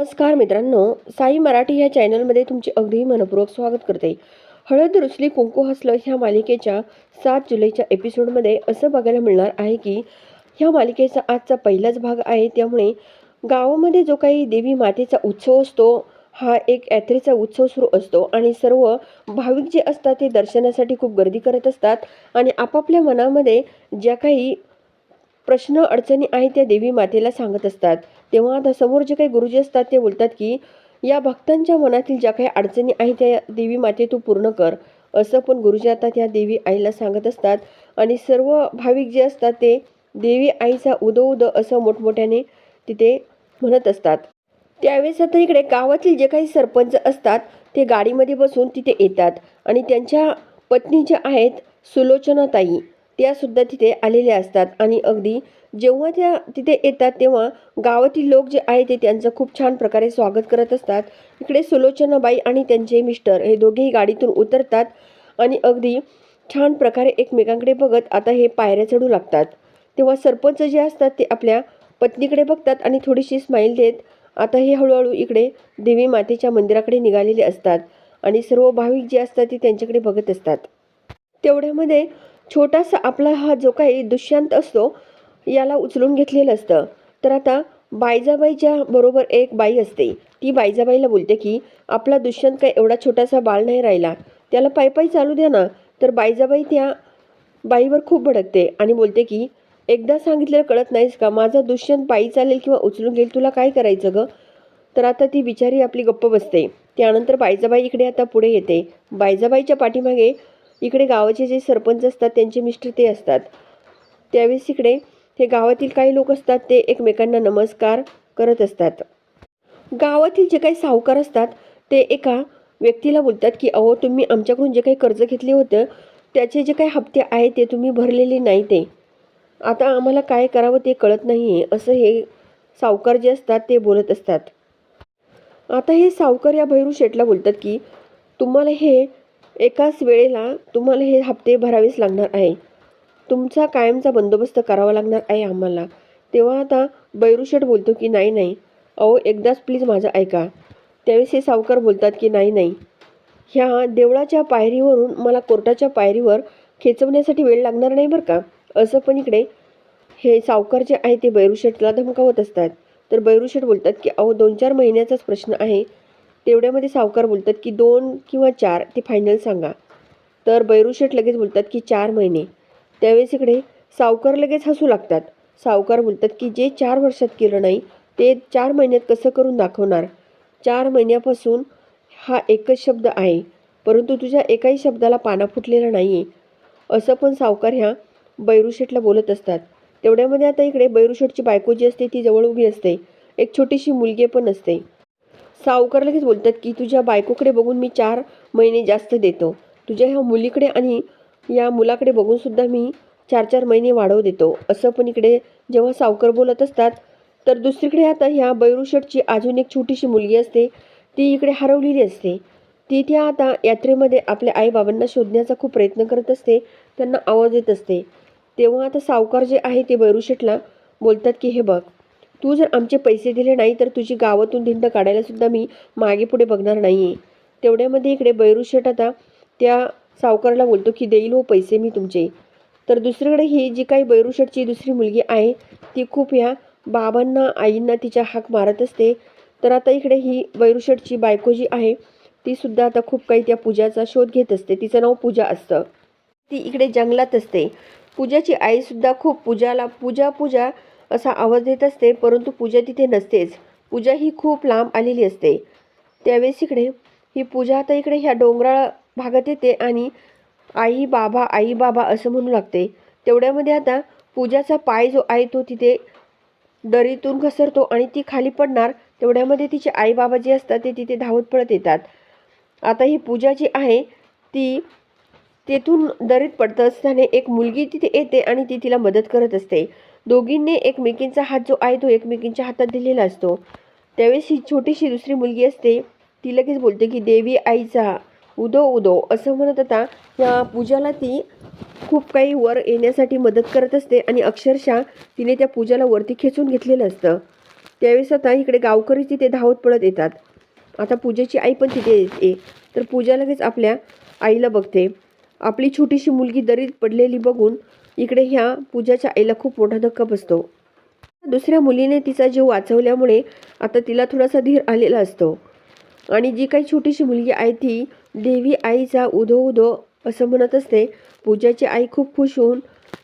नमस्कार मित्रांनो साई मराठी या चॅनलमध्ये तुमचे अगदी मनपूर्वक स्वागत करते. हळद रुसली कुंकू हसलं ह्या मालिकेच्या सात जुलैच्या एपिसोडमध्ये असं बघायला मिळणार आहे की ह्या मालिकेचा आजचा पहिलाच भाग आहे. त्यामुळे गावामध्ये जो काही देवी मातेचा उत्सव असतो हा एक यात्रेचा उत्सव सुरू असतो आणि सर्व भाविक जे असतात ते दर्शनासाठी खूप गर्दी करत असतात आणि आपापल्या मनामध्ये ज्या काही प्रश्न अडचणी आहेत त्या देवी मातेला सांगत असतात. तेव्हा आता समोर जे काही गुरुजी असतात ते बोलतात की या भक्तांच्या मनातील ज्या काही अडचणी आहेत त्या देवी माते तू पूर्ण कर. असं पण गुरुजी आता त्या देवी आईला सांगत असतात. आणि सर्व भाविक जे असतात ते देवी आईचा उदो उदो असं मोठमोठ्याने तिथे म्हणत असतात. त्यावेळेस आता इकडे गावातील जे काही सरपंच असतात ते गाडीमध्ये बसून तिथे येतात. आणि त्यांच्या पत्नी ज्या आहेत सुलोचनाताई त्यासुद्धा तिथे आलेल्या असतात. आणि अगदी जेव्हा त्या तिथे येतात तेव्हा गावातील लोक जे आहे ते त्यांचं खूप छान प्रकारे स्वागत करत असतात. इकडे सुलोचनाबाई आणि त्यांचे मिस्टर हे दोघेही गाडीतून उतरतात आणि अगदी छान प्रकारे एकमेकांकडे बघत आता हे पायऱ्या चढू लागतात. तेव्हा सरपंच जे असतात ते आपल्या पत्नीकडे बघतात आणि थोडीशी स्माईल देत आता हे हळूहळू इकडे देवी मातेच्या मंदिराकडे निघालेले असतात आणि सर्व भाविक जे असतात ते त्यांच्याकडे बघत असतात. तेवढ्यामध्ये छोटासा आपला हा जो काही दुष्यंत असतो याला उचलून घेतलेलं असतं. तर आता बायजाबाईच्या बरोबर एक बाई असते ती बायजाबाईला बोलते की आपला दुष्यंत काय एवढा छोटासा बाळ नाही राहिला. त्याला पायी पायी चालू द्या ना. तर बायजाबाई त्या बाईवर खूप भडकते आणि बोलते की एकदा सांगितलेलं कळत नाहीस का? माझा दुष्यंत पायी चालेल किंवा उचलून घेईल? तुला काय करायचं गं? तर आता ती बिचारी आपली गप्प बसते. त्यानंतर बायजाबाई इकडे आता पुढे येते. बायजाबाईच्या पाठीमागे इकडे गावाचे जे सरपंच असतात त्यांचे मिस्टर ते असतात. त्यावेळेस इकडे हे गावातील काही लोक असतात ते एकमेकांना नमस्कार करत असतात. गावातील जे काही सावकार असतात ते एका व्यक्तीला बोलतात की अहो तुम्ही आमच्याकडून जे काही कर्ज घेतले होतं त्याचे जे काही हप्ते आहेत ते तुम्ही भरलेले नाही ते. आता आम्हाला काय करावं ते कळत नाही आहे असं हे सावकार जे असतात ते बोलत असतात. आता हे सावकार या भैरू शेठला बोलतात की तुम्हाला हे एकाच वेळेला तुम्हाला हे हप्ते भरावेच लागणार आहे. तुमचा कायमचा बंदोबस्त करावा लागणार आहे आम्हाला. तेव्हा आता बैरूशेठ बोलतो की नाही नाही. अहो एकदाच प्लीज माझं ऐका. त्यावेळेस हे सावकार बोलतात की नाही नाही. ह्या देवळाच्या पायरीवरून मला कोर्टाच्या पायरीवर खेचवण्यासाठी वेळ लागणार नाही बरं का? असं पण इकडे हे सावकार जे आहे ते बैरूशेठला धमकावत असतात. तर बैरूशेठ बोलतात की अहो दोन चार महिन्याचाच प्रश्न आहे. तेवढ्यामध्ये सावकार बोलतात की दोन किंवा चार ते फायनल सांगा. तर बैरूशेठ लगेच बोलतात की चार महिने. त्यावेळेस इकडे सावकार लगेच हसू लागतात. सावकार बोलतात की जे चार वर्षात केलं नाही ते चार महिन्यात कसं करून दाखवणार? चार महिन्यापासून हा एकच शब्द आहे परंतु तुझ्या एकाही शब्दाला पाना फुटलेला नाही आहे असं पण सावकार ह्या बैरूशेठला बोलत असतात. तेवढ्यामध्ये आता इकडे बैरुशेटची बायको जी असते ती जवळ उभी असते. एक छोटीशी मुलगी पण असते. सावकार लगेच बोलतात की तुझ्या बायकोकडे बघून मी चार महिने जास्त देतो. तुझ्या ह्या मुलीकडे आणि या मुलाकडे बघून सुद्धा मी चार चार महिने वाढव देतो. असं पण इकडे जेव्हा सावकार बोलत असतात तर दुसरीकडे आता ह्या बैरूशेठची अजून एक छोटीशी मुलगी असते ती इकडे हरवलेली असते. ती त्या आता यात्रेमध्ये आपल्या आईबाबांना शोधण्याचा खूप प्रयत्न करत असते त्यांना आवाज येत असते. तेव्हा आता सावकार जे आहे ते बैरूशेठला बोलतात की हे बघ तू जर आमचे पैसे दिले नाही तर तुझी गावातून धिंड काढायलासुद्धा मी मागे पुढे बघणार नाही आहे तेवढ्यामध्ये इकडे बैरूशेठ आता त्या सावकाराला बोलतो की देईल हो पैसे मी तुमचे. तर दुसरीकडे ही जी काही बैरुशटची दुसरी मुलगी आहे ती खूप ह्या बाबांना आईंना तिच्या हाक मारत असते. तर आता इकडे ही बैरुशटची बायको जी आहे ती सुद्धा आता खूप काही त्या पूजाचा शोध घेत असते. तिचं नाव पूजा असतं. ती इकडे जंगलात असते. पूजाची आईसुद्धा खूप पूजाला पूजा पूजा असा आवाज देत असते परंतु पूजा तिथे नसतेच. पूजा ही खूप लांब आलेली असते. त्यावेळेस इकडे ही पूजा आता इकडे ह्या डोंगराळ भागात येते आणि आई बाबा आई बाबा असं म्हणू लागते. तेवढ्यामध्ये आता पूजाचा पाय जो आहे तो तिथे दरीतून घसरतो आणि ती खाली पडणार. तेवढ्यामध्ये तिचे आई बाबा जे असतात ते तिथे धावत पडत येतात. आता ही पूजा जी आहे ती तेथून दरीत पडत असताना एक मुलगी तिथे येते आणि ती तिला मदत करत असते. दोघींनी एकमेकींचा हात जो आहे तो एकमेकींच्या हातात दिलेला असतो. त्यावेळेस ही छोटीशी दुसरी मुलगी असते ती लगेच बोलते की देवी आईचा उदो उदो असं म्हणत आता या पूजाला ती खूप काही वर येण्यासाठी मदत करत असते आणि अक्षरशः तिने त्या पूजाला वरती खेचून घेतलेलं असतं. त्यावेळेस आता इकडे गावकरी तिथे धावत पळत येतात. आता पूजेची आई पण तिथे येते. तर पूजा लगेच आपल्या आईला बघते. आपली छोटीशी मुलगी दरीत पडलेली बघून इकडे ह्या पूजाच्या आईला खूप मोठा धक्का बसतो. दुसऱ्या मुलीने तिचा जीव वाचवल्यामुळे आता तिला थोडासा धीर आलेला असतो. आणि जी काही छोटीशी मुलगी आहे ती देवी आईचा उदो उदो असं म्हणत असते. पूजाची आई खूप खुश होऊन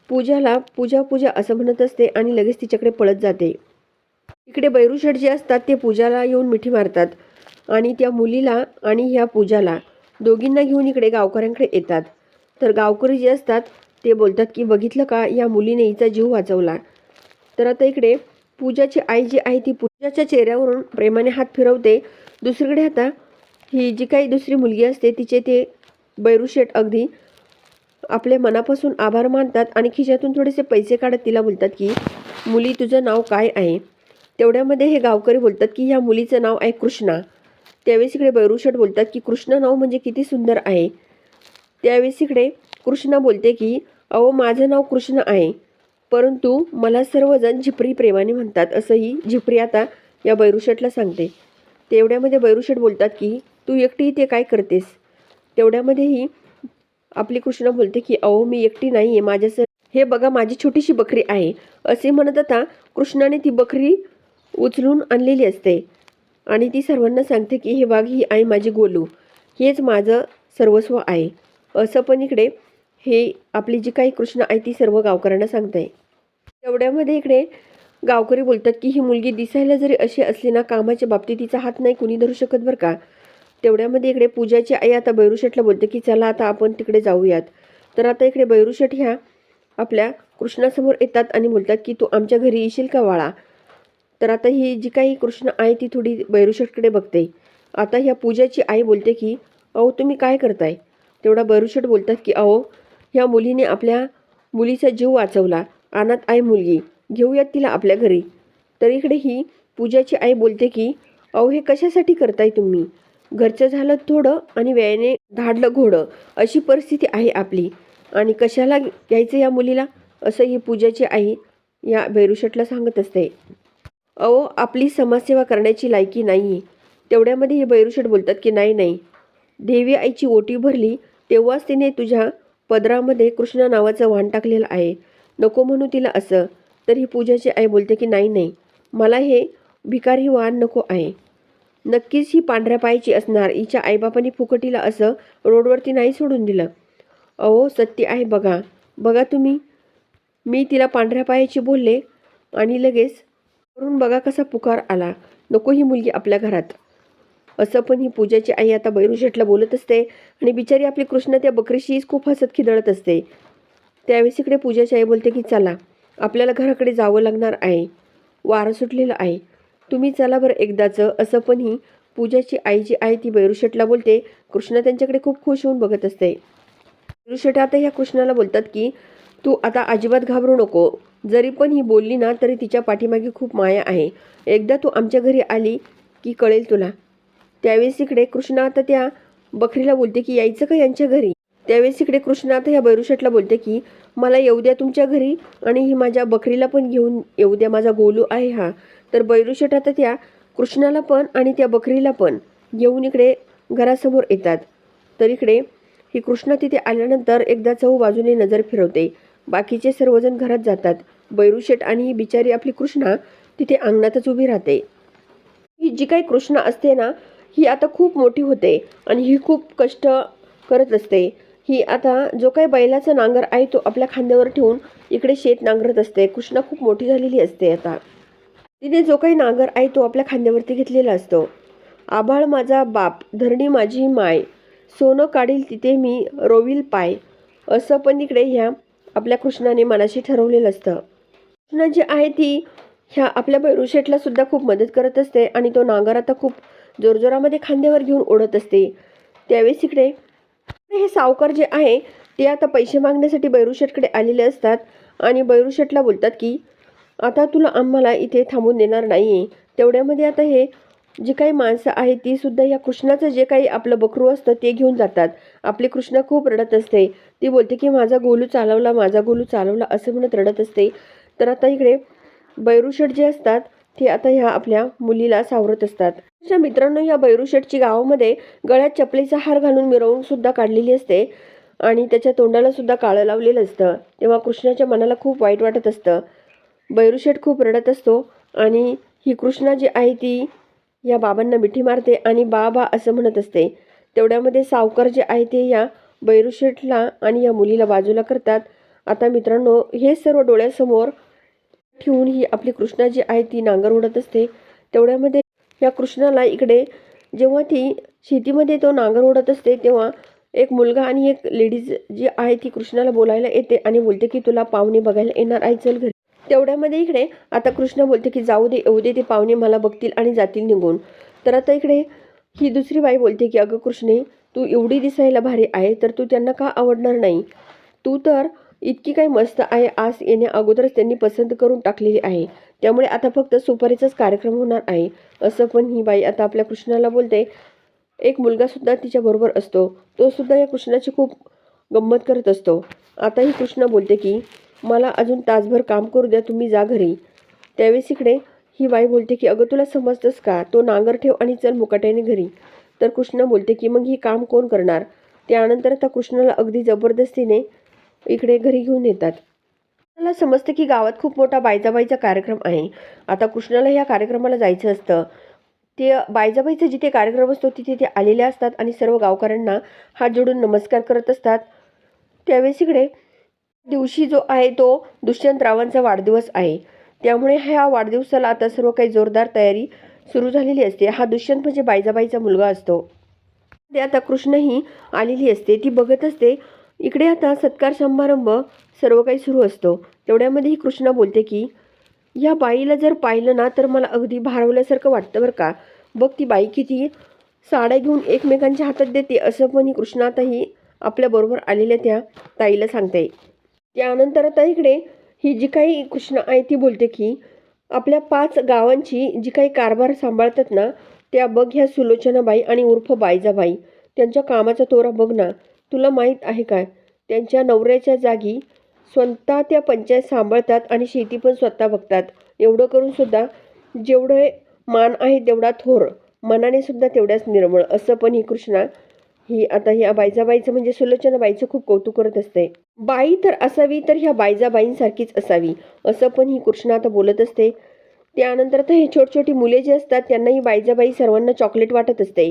पूजाला पूजा पूजा असं म्हणत असते आणि लगेच तिच्याकडे पळत जाते. इकडे बैरुशेठ जे असतात ते पूजाला येऊन मिठी मारतात आणि त्या मुलीला आणि ह्या पूजाला दोघींना घेऊन इकडे गावकऱ्यांकडे येतात. तर गावकरी जे असतात ते बोलतात की बघितलं का या मुलीने हिचा जीव वाचवला. तर आता इकडे पूजाची आई जी आहे ती पूजाच्या चेहऱ्यावरून प्रेमाने हात फिरवते. दुसरीकडे आता ही जी काही दुसरी मुलगी असते तिचे ते बैरूशेठ अगदी आपले मनापासून आभार मानतात आणि खिशातून थोडेसे पैसे काढत तिला बोलतात की मुली तुझं नाव काय आहे? तेवढ्यामध्ये हे गावकरी बोलतात की ह्या मुलीचं नाव आहे कृष्णा. त्यावेळेस इकडे बैरूशेट बोलतात की कृष्ण नाव म्हणजे किती सुंदर आहे. त्यावेळेस इकडे कृष्णा बोलते की अहो माझं नाव कृष्ण आहे परंतु मला सर्वजण झिपरी प्रेमाने म्हणतात असंही झिपरी आता या बैरुशेठला सांगते. तेवढ्यामध्ये बैरुशेठ बोलतात की तू एकटी इथे काय करतेस? तेवढ्यामध्येही आपली कृष्णा बोलते की अहो मी एकटी नाही आहे माझ्या हे बघा माझी छोटीशी बकरी आहे. असे म्हणत आता कृष्णाने ती बकरी उचलून आणलेली असते. आणि ती सर्वांना सांगते की हे वाघ ही आहे माझी गोलू. हेच माझं सर्वस्व आहे. असं पण इकडे हे आपली जी काही कृष्ण आहे ती सर्व गावकऱ्यांना सांगते तेवढ्यामध्ये इकडे गावकरी बोलतात की ही मुलगी दिसायला जरी अशी असली ना कामाच्या बाबतीत तिचा हात नाही कुणी धरू शकत बरं का? तेवढ्यामध्ये इकडे पूजाची आई आता बैरुशेठला बोलते की चला आता आपण तिकडे जाऊयात. तर आता इकडे बैरुशेठ ह्या आपल्या कृष्णासमोर येतात आणि बोलतात की तू आमच्या घरी येशील का वाळा? तर आता ही जी काही कृष्ण आहे ती थोडी बैरुशेठकडे बघते. आता ह्या पूजाची आई बोलते की अहो तुम्ही काय करताय? तेवढा बैरुशेठ बोलतात की अहो ह्या मुलीने आपल्या मुलीचा जीव वाचवला. अनाथ आहे मुलगी. घेऊयात तिला आपल्या घरी. तर इकडे ही पूजाची आई बोलते की अहो हे कशासाठी करताय तुम्ही? घरचं झालं थोडं आणि वेळेने धाडलं घोडं. अशी परिस्थिती आहे आपली. आणि कशाला घ्यायचं या मुलीला? असं ही पूजाची आई या बैरुशटला सांगत असते. अहो आपली समाजसेवा करण्याची लायकी नाही आहे तेवढ्यामध्ये हे बैरुशट बोलतात की नाही नाही. देवी आईची ओटी भरली तेव्हाच तिने तुझ्या पदरामध्ये कृष्णा नावाचं वाहन टाकलेलं आहे. नको म्हणू तिला असं. तर ही पूजाची आई बोलते की नाही नाही मला हे भिकारी वाहन नको आहे. नक्कीच ही पांढऱ्या पायाची असणार. हिच्या आईबापांनी फुकटीला असं रोडवरती नाही सोडून दिलं. अहो सत्य आहे बघा. बघा तुम्ही. मी तिला पांढऱ्या पायाची बोलले आणि लगेच करून बघा कसा पुकार आला. नको ही मुलगी आपल्या घरात. असं पण ही पूजाची आई आता बैरुशेठला बोलत असते आणि बिचारी आपली कृष्ण त्या बकरीशीच खूप हसत खिदळत असते. त्यावेळेस इकडे पूजाची आई बोलते की चला आपल्याला घराकडे जावं लागणार आहे. वारं सुटलेलं आहे. तुम्ही चला बरं एकदाचं. असं पण ही पूजाची आई जी आहे ती बैरुशेटला बोलते. कृष्णा त्यांच्याकडे खूप खुश होऊन बघत असते. बैरुशेट आता ह्या कृष्णाला बोलतात की तू आता अजिबात घाबरू नको. जरी पण ही बोलली ना तरी तिच्या पाठीमागे खूप माया आहे. एकदा तू आमच्या घरी आली की कळेल तुला. त्यावेळेस इकडे कृष्णा आता त्या बकरीला बोलते की यायचं का यांच्या घरी? त्यावेळेस इकडे कृष्णा आता ह्या बैरुशेटला बोलते की मला येऊ द्या तुमच्या घरी आणि ही माझ्या बकरीला पण घेऊन येऊ द्या माझा गोलू आहे हा. तर बैरुशेट आता त्या कृष्णाला पण आणि त्या बकरीला पण घेऊन इकडे घरासमोर येतात. तर इकडे ही कृष्णा तिथे आल्यानंतर एकदा चहू बाजूने नजर फिरवते. बाकीचे सर्वजण घरात जातात. बैरुशेट आणि ही बिचारी आपली कृष्णा तिथे अंगणातच उभी राहते. ही जी काही कृष्णा असते ना ही आता खूप मोठी होते आणि ही खूप कष्ट करत असते. ही आता जो काही बैलाचा नांगर आहे तो आपल्या खांद्यावर ठेवून इकडे शेत नांगरत असते. कृष्णा खूप मोठी झालेली असते आता. तिने जो काही नांगर आहे तो आपल्या खांद्यावरती घेतलेला असतो. आभाळ माझा बाप धरणी माझी माय सोनं काढील तिथे मी रोविल पाय असं पण इकडे ह्या आपल्या कृष्णाने मनाशी ठरवलेलं असतं. कृष्णा जी आहे ती ह्या आपल्या बैरुशेठला सुद्धा खूप मदत करत असते आणि तो नांगर आता खूप जोरजोरामध्ये खांद्यावर घेऊन ओढत असते. त्यावेळेस इकडे हे सावकार जे आहे ते आता पैसे मागण्यासाठी बैरुशेटकडे आलेले असतात आणि बैरुशेटला बोलतात की आता तुला आम्हाला इथे थांबून देणार नाही आहे तेवढ्यामध्ये आता हे जी काही माणसं आहेत ती सुद्धा या कृष्णाचं जे काही आपलं बकरू असतं ते घेऊन जातात. आपली कृष्णा खूप रडत असते. ती बोलते की माझा गोलू चालवला माझा गोलू चालवला असं म्हणत रडत असते. तर आता इकडे बैरुशेट जे असतात ते आता ह्या आपल्या मुलीला सावरत असतात. त्याच्या मित्रांनो या बैरुशेटची गावामध्ये गळ्यात चपलीचा हार घालून मिरवून सुद्धा काढलेली असते आणि त्याच्या तोंडाला सुद्धा काळं लावलेलं असतं. तेव्हा कृष्णाच्या मनाला खूप वाईट वाटत असतं. बैरुशेट खूप रडत असतो आणि ही कृष्णा जी आहे ती या बाबांना मिठी मारते आणि बाबा असं म्हणत असते. तेवढ्यामध्ये सावकार जे आहे ते या बैरुशेटला आणि या मुलीला बाजूला करतात. आता मित्रांनो हे सर्व डोळ्यासमोर ठेवून ही आपली कृष्णा जी आहे ती नांगर उडत असते. तेवढ्यामध्ये या कृष्णाला इकडे जेव्हा ती शेतीमध्ये तो नांगर ओढत असते तेव्हा एक मुलगा आणि एक लेडीज जी आहे ती कृष्णाला बोलायला येते आणि बोलते की तुला पाहुणे बघायला येणार आहे चल घरी. तेवढ्यामध्ये इकडे आता कृष्ण बोलते की जाऊ दे येऊ दे ते पाहुणे मला बघतील आणि जातील निघून. तर आता इकडे ही दुसरी बाई बोलते की अगं कृष्णे तू एवढी दिसायला भारी आहे तर तू त्यांना का आवडणार नाही? तू तर इतकी काही मस्त आहे. आस येण्या अगोदरच त्यांनी पसंत करून टाकलेली आहे. त्यामुळे आता फक्त सुपारीचाच कार्यक्रम होणार आहे. असं पण ही बाई आता आपल्या कृष्णाला बोलते. एक मुलगासुद्धा तिच्याबरोबर असतो. तो सुद्धा या कृष्णाची खूप गंमत करत असतो. आता ही कृष्ण बोलते की मला अजून तासभर काम करू द्या तुम्ही जा घरी. त्यावेळेस इकडे ही बाई बोलते की अगं तुला समजतंस का? तो नांगर ठेव आणि चल मुकाट्याने घरी. तर कृष्ण बोलते की मग ही काम कोण करणार? त्यानंतर आता कृष्णाला अगदी जबरदस्तीने इकडे घरी घेऊन येतात. मला समजतं की गावात खूप मोठा बायजाबाईचा कार्यक्रम आहे. आता कृष्णाला या कार्यक्रमाला जायचं असतं. ते बायजाबाईचा जिथे कार्यक्रम असतो तिथे ते आलेले असतात आणि सर्व गावकऱ्यांना हात जोडून नमस्कार करत असतात. त्यावेळेस इकडे दिवशी जो आहे तो दुष्यंत रावांचा वाढदिवस आहे. त्यामुळे ह्या वाढदिवसाला आता सर्व काही जोरदार तयारी सुरू झालेली असते. हा दुष्यंत म्हणजे बायजाबाईचा मुलगा असतो. ते आता कृष्णही आलेली असते. ती बघत असते इकडे आता सत्कार समारंभ सर्व काही सुरू असतो. तेवढ्यामध्येही कृष्णा बोलते की या बाईला जर पाहिलं ना तर मला अगदी भारवल्यासारखं वाटतं बरं का. बघ ती बाई किती साड्या घेऊन एकमेकांच्या हातात देते. असं पण ही कृष्णा आपल्याबरोबर आलेल्या त्या ताईला सांगते. त्यानंतर आता इकडे ही जी काही कृष्णा आहे ती बोलते की आपल्या पाच गावांची जी काही कारभार सांभाळतात ना त्या बघ ह्या सुलोचनाबाई आणि उर्फ बायजाबाई त्यांच्या कामाचा तोरा बघ ना. तुला माहीत आहे काय? त्यांच्या नवऱ्याच्या जागी स्वतः त्या पंचायत सांभाळतात आणि शेती पण स्वतः बघतात. एवढं करून सुद्धा जेवढे मान आहे तेवढा थोर. मनाने सुद्धा तेवढ्याच निर्मळ. असं पण ही कृष्णा ही आता ह्या बायजाबाईचं म्हणजे सुलोचनाबाईचं खूप कौतुक करत असते. बाई तर असावी तर ह्या बायजाबाईंसारखीच असावी. असं पण ही कृष्णा आता बोलत असते. त्यानंतर तर हे छोटी छोटी मुले जे असतात त्यांना ही बायजाबाई सर्वांना चॉकलेट वाटत असते.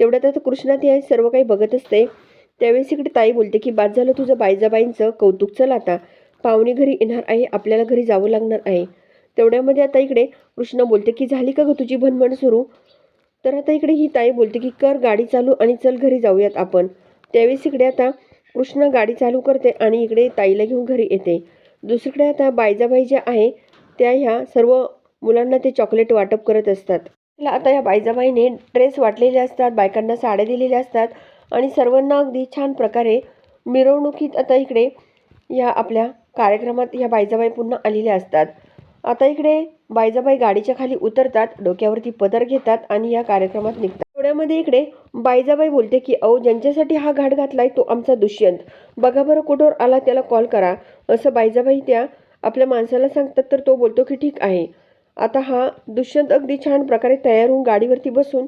तेवढ्यात आता कृष्णा ते सर्व काही बघत असते. त्यावेळेस इकडे ताई बोलते की बाद झालं तुझं बायजाबाईंचं कौतुक. चल आता. पाहुणे घरी येणार आहे. आपल्याला घरी जावं लागणार आहे. तेवढ्यामध्ये आता इकडे कृष्ण बोलते की झाली का ग तुझी भणभण सुरू? तर आता इकडे ही ताई बोलते की कर गाडी चालू आणि चल घरी जाऊयात आपण. त्यावेळेस इकडे आता कृष्ण गाडी चालू करते आणि इकडे ताईला घेऊन घरी येते. दुसरीकडे आता बायजाबाई ज्या आहे त्या ह्या सर्व मुलांना ते चॉकलेट वाटप करत असतात. आता या बायजाबाईने ड्रेस वाटलेले असतात बायकांना साड्या दिलेल्या असतात. आणि सर्वांना अगदी छान प्रकारे मिरवणुकीत आता इकडे या आपल्या कार्यक्रमात या बायजाबाई पुन्हा आलेल्या असतात. आता इकडे बायजाबाई गाडीच्या खाली उतरतात डोक्यावरती पदर घेतात आणि या कार्यक्रमात निघतात. थोड्यामध्ये इकडे बायजाबाई बोलते की अहो ज्यांच्यासाठी हा घाट घातलाय तो आमचा दुष्यंत. बघा बरं कुठवर आला त्याला कॉल करा. असं बायजाबाई त्या आपल्या माणसाला सांगतात तर तो बोलतो की ठीक आहे. आता हा दुष्यंत अगदी छान प्रकारे तयार होऊन गाडीवरती बसून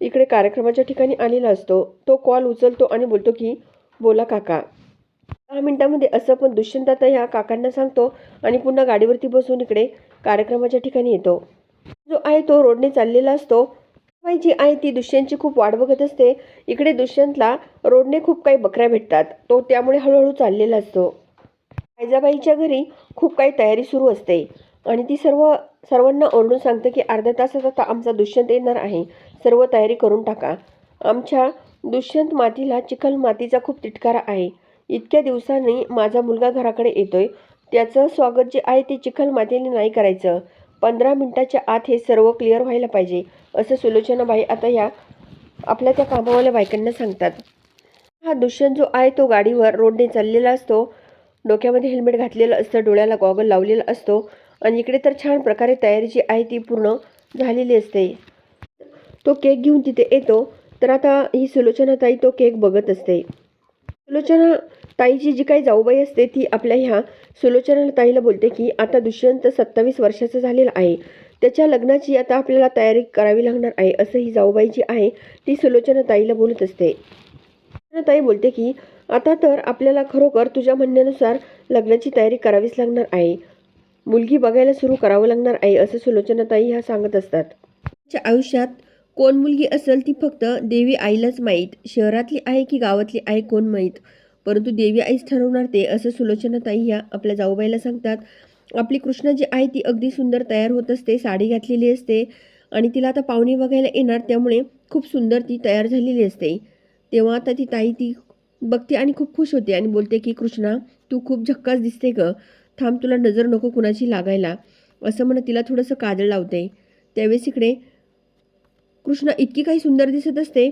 इकडे कार्यक्रमाच्या ठिकाणी आलेला असतो. तो कॉल उचलतो आणि बोलतो की बोला काका. दहा मिनिटामध्ये असं पण दुष्यंत आता ह्या काकांना सांगतो आणि पुन्हा गाडीवरती बसून इकडे कार्यक्रमाच्या ठिकाणी येतो. जो आहे तो रोडने चाललेला असतो. बाई जी आहे ती दुष्यंतची खूप वाट बघत असते. इकडे दुष्यंतला रोडने खूप काही बकऱ्या भेटतात. तो त्यामुळे हळूहळू चाललेला असतो. आयजाबाईच्या घरी खूप काही तयारी सुरू असते. आणि ती सर्व सर्वांना ओरडून सांगते की अर्ध्या तासात आता आमचा दुष्यंत येणार आहे. सर्व तयारी करून टाका. आमच्या दुष्यंत मातीला चिखल मातीचा खूप तिटकारा आहे. इतक्या दिवसांनी माझा मुलगा घराकडे येतोय. त्याचं स्वागत जे आहे ते चिखल मातीने नाही करायचं. पंधरा मिनटाच्या आत हे सर्व क्लिअर व्हायला पाहिजे असं सुलोचनाबाई आता या आपल्या त्या कामावाल्या बायकांना सांगतात. हा दुष्यंत जो आहे तो गाडीवर रोडने चाललेला असतो. डोक्यामध्ये हेल्मेट घातलेलं असतं डोळ्याला गॉगल लावलेला असतो. आणि इकडे तर छान प्रकारे तयारी जी आहे ती पूर्ण झालेली असते. तो केक घेऊन तिथे येतो. तर आता ही सुलोचना ताई तो केक बघत असते. सुलोचना ताईची जी काही जाऊबाई असते ती आपल्या ह्या सुलोचना ताईला बोलते की आता दुष्यंत सत्तावीस वर्षाचा झालेला आहे. त्याच्या लग्नाची आता आपल्याला तयारी करावी लागणार आहे असं ही जाऊबाई जी आहे ती सुलोचना ताईला बोलत असते. ताई बोलते की आता तर आपल्याला खरोखर तुझ्या म्हणण्यानुसार लग्नाची तयारी करावीच लागणार आहे. मुलगी बघायला सुरू करावं लागणार आहे असं सुलोचना ताई ह्या सांगत असतात. तिच्या आयुष्यात कोण मुलगी असेल ती फक्त देवी आईलाच माहीत. शहरातली आहे की गावातली आहे कोण माहीत? परंतु देवी आईच ठरवणार ते असं सुलोचना ताई ह्या आपल्या जाऊबाईला सांगतात. आपली कृष्णा जी आहे ती अगदी सुंदर तयार होत असते साडी घातलेली असते आणि तिला आता पाहुणे बघायला येणार त्यामुळे खूप सुंदर ती तयार झालेली असते. तेव्हा आता ती ताई ती बघते आणि खूप खुश होते आणि बोलते की कृष्णा तू खूप झक्कास दिसते ग. थांब तुला नजर नको कुणाची लागायला. असं म्हणत तिला थोडंसं काजळ लावते. त्यावेळेस इकडे कृष्णा इतकी काही सुंदर दिसत असते.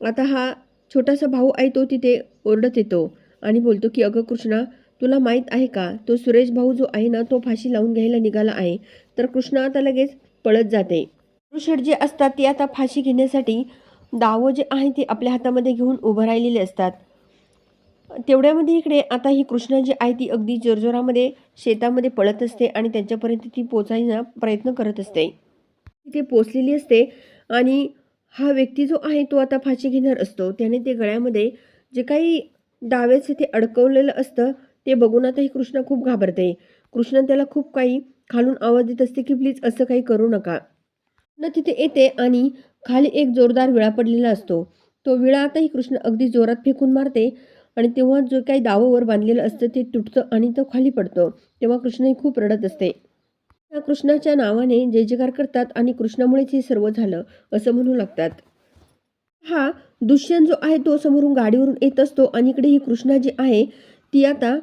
आता हा छोटासा भाऊ आहे तो तिथे ओरडत येतो आणि बोलतो की अगं कृष्णा तुला माहीत आहे का? तो सुरेश भाऊ जो आहे ना तो फाशी लावून घ्यायला निघाला आहे. तर कृष्णा आता लगेच पळत जाते. कृष्ण जे असतात ते आता फाशी घेण्यासाठी दावं जे आहे ते आपल्या हातामध्ये घेऊन उभं राहिलेले असतात. तेवढ्यामध्ये इकडे आता ही कृष्णा जी आहे ती अगदी जोरजोरामध्ये शेतामध्ये पळत असते आणि त्यांच्यापर्यंत ती पोचायचा प्रयत्न करत असते. तिथे पोचलेली असते. आणि हा व्यक्ती जो आहे तो आता फाशी घेणार असतो. त्याने ते गळ्यामध्ये जे काही डावेच तिथे अडकवलेलं असतं ते बघून आता ही खूप घाबरते. कृष्ण त्याला खूप काही खालून आवाज देत असते की प्लीज असं काही करू नका. न तिथे येते आणि खाली एक जोरदार विळा पडलेला असतो. तो विळा आता ही कृष्ण अगदी जोरात फेकून मारते आणि तेव्हा जो काही दावावर बांधलेलं असतं ते तुटतं आणि तो खाली पडतो. तेव्हा कृष्ण ही खूप रडत असते. कृष्णाच्या नावाने जय जयकार करतात आणि कृष्णामुळेच हे सर्व झालं असं म्हणू लागतात. हा दुष्यंत जो आहे तो समोरून गाडीवरून येत असतो आणि इकडे ही कृष्णा जी आहे ती आता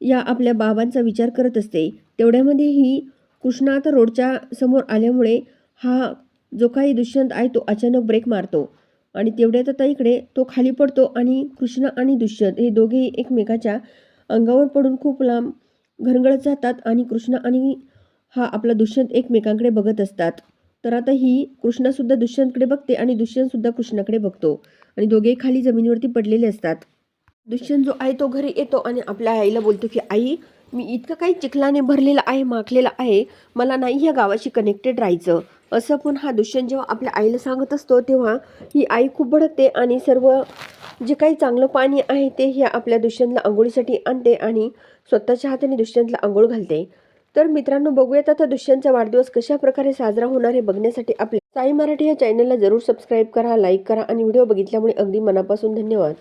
या आपल्या बाबांचा विचार करत असते. तेवढ्यामध्ये ही कृष्णा आता रोडच्या समोर आल्यामुळे हा जो काही दुष्यंत आहे तो अचानक ब्रेक मारतो आणि तेवढ्यात आता इकडे तो खाली पडतो आणि कृष्ण आणि दुष्यंत हे दोघेही एकमेकाच्या अंगावर पडून खूप लांब घरंगळत जातात आणि कृष्ण आणि हा आपला दुष्यंत एकमेकांकडे बघत असतात. तर आता ही कृष्णासुद्धा दुष्यंतकडे बघते आणि दुष्यंतसुद्धा कृष्णाकडे बघतो. आणि दोघे खाली जमिनीवरती पडलेले असतात. दुष्यंत जो आहे तो घरी येतो आणि आपल्या आईला बोलतो की आई मी इतकं काही चिखलाने भरलेलं आहे माखलेलं आहे. मला नाही ह्या गावाशी कनेक्टेड राहायचं. असं पण हा दुष्यंत जेव्हा आपल्या आईला सांगत असतो तेव्हा ही आई खूप भडकते आणि सर्व जे काही चांगलं पाणी आहे ते ह्या आपल्या दुष्यंतला आंघोळीसाठी आणते आणि स्वतःच्या हाताने दुष्यंतला आंघोळ घालते. तर मित्रांनो बघूयात आता दुष्यांचा वाढदिवस कशा प्रकारे साजरा होणार हे बघण्यासाठी आपले साई मराठी या चॅनलला जरूर सबस्क्राईब करा लाईक करा आणि व्हिडिओ बघितल्यामुळे अगदी मनापासून धन्यवाद.